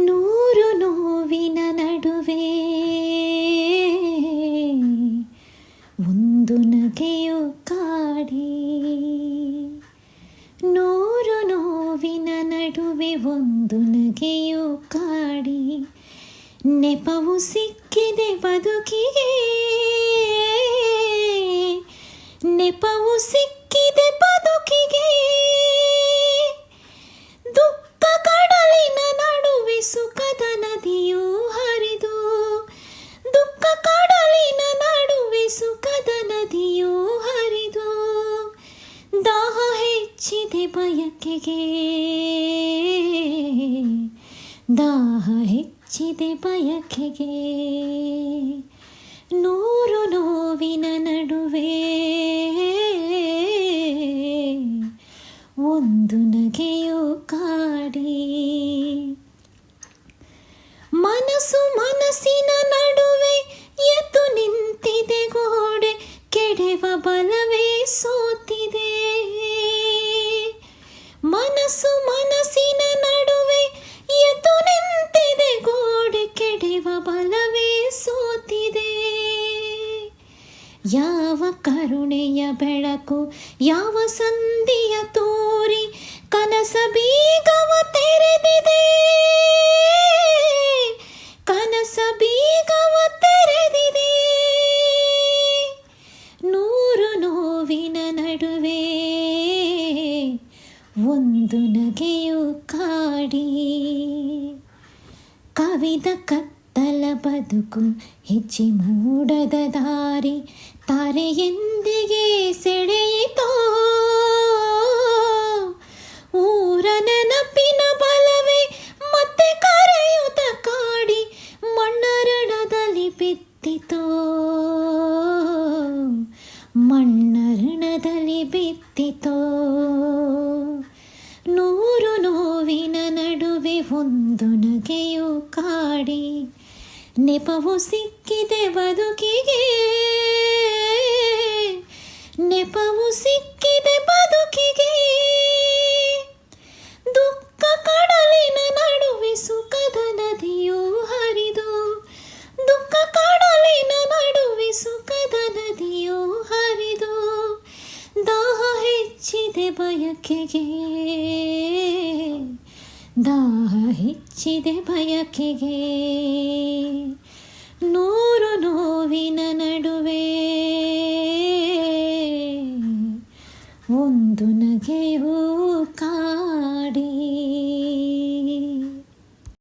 ನೂರು ನೋವಿನ ನಡುವೆ ಒಂದು ನಗೆಯು ಕಾಡಿ. ನೂರು ನೋವಿನ ನಡುವೆ ಒಂದು ನಗೆಯು ಕಾಡಿ. ನೆಪವು ಸಿಕ್ಕಿದೆ ಬದುಕಿಗೆ. ನೆಪವು ಸಿಕ್ಕಿದೆ ಹೆಚ್ಚಿದೆ ಬಯಕೆಗೆ. ದಾಹ ಹೆಚ್ಚಿದೆ ಬಯಕೆಗೆ. ನೂರು ನೋವಿನ ನಡುವೆ ಒಂದು ನಗೆಯು ಕಾಡಿ. ಮನಸ್ಸು ಮನಸ್ಸಿನ ನಡುವೆ ಎದ್ದು ನಿಂತಿದೆ ಗೋಡೆ, ಕೆಡೆವ ಬಲವೇ ಸೋತಿದೆ ಮನಸ್ಸು ಮನಸ್ಸಿನ ನಡುವೆ ಎದ್ದು ನಿಂತಿದೆ, ಗೋಡೆ ಕೆಡಿವ ಬಲವೇ ಸೋತಿದೆ. ಯಾವ ಕರುಣೆಯ ಬೆಳಕು, ಯಾವ ಸಂಧಿಯ ತೋರಿ ಕನಸ ಬೀಗವ ತೆರೆದಿದೆ. ಒಂದು ನಗೆಯು ಕಾಡಿ. ಕವಿದ ಕತ್ತಲ ಬದುಕು ಹೆಚ್ಚಿ ಮೂಡದ ದಾರಿ ತಾರೆಯೆಂದಿಗೆ ಸೆಳೆಯಿತೋ? ಊರ ನೆನಪಿನ ಬಲವೇ ಮತ್ತೆ ಕರೆಯುತ ಕಾಡಿ ಮಣ್ಣರಣದಲ್ಲಿ ಬಿತ್ತಿತೋ? ಮಣ್ಣರಣದಲ್ಲಿ ಬಿತ್ತಿತೋ ನೂರು ನೋವಿನ ನಡುವೆ ಒಂದು ನಗೆಯು ಕಾಡಿ ನೆಪವು ಸಿಕ್ಕಿದೆ ಬದುಕಿಗೆ. ಹೆಚ್ಚಿದೆ ಬಯಕೆಗೆ. ದಾಹ ಹೆಚ್ಚಿದೆ ಬಯಕೆಗೆ. ನೂರು ನೋವಿನ ನಡುವೆ ಒಂದು ನಗೆಯೂ ಕಾಡಿ.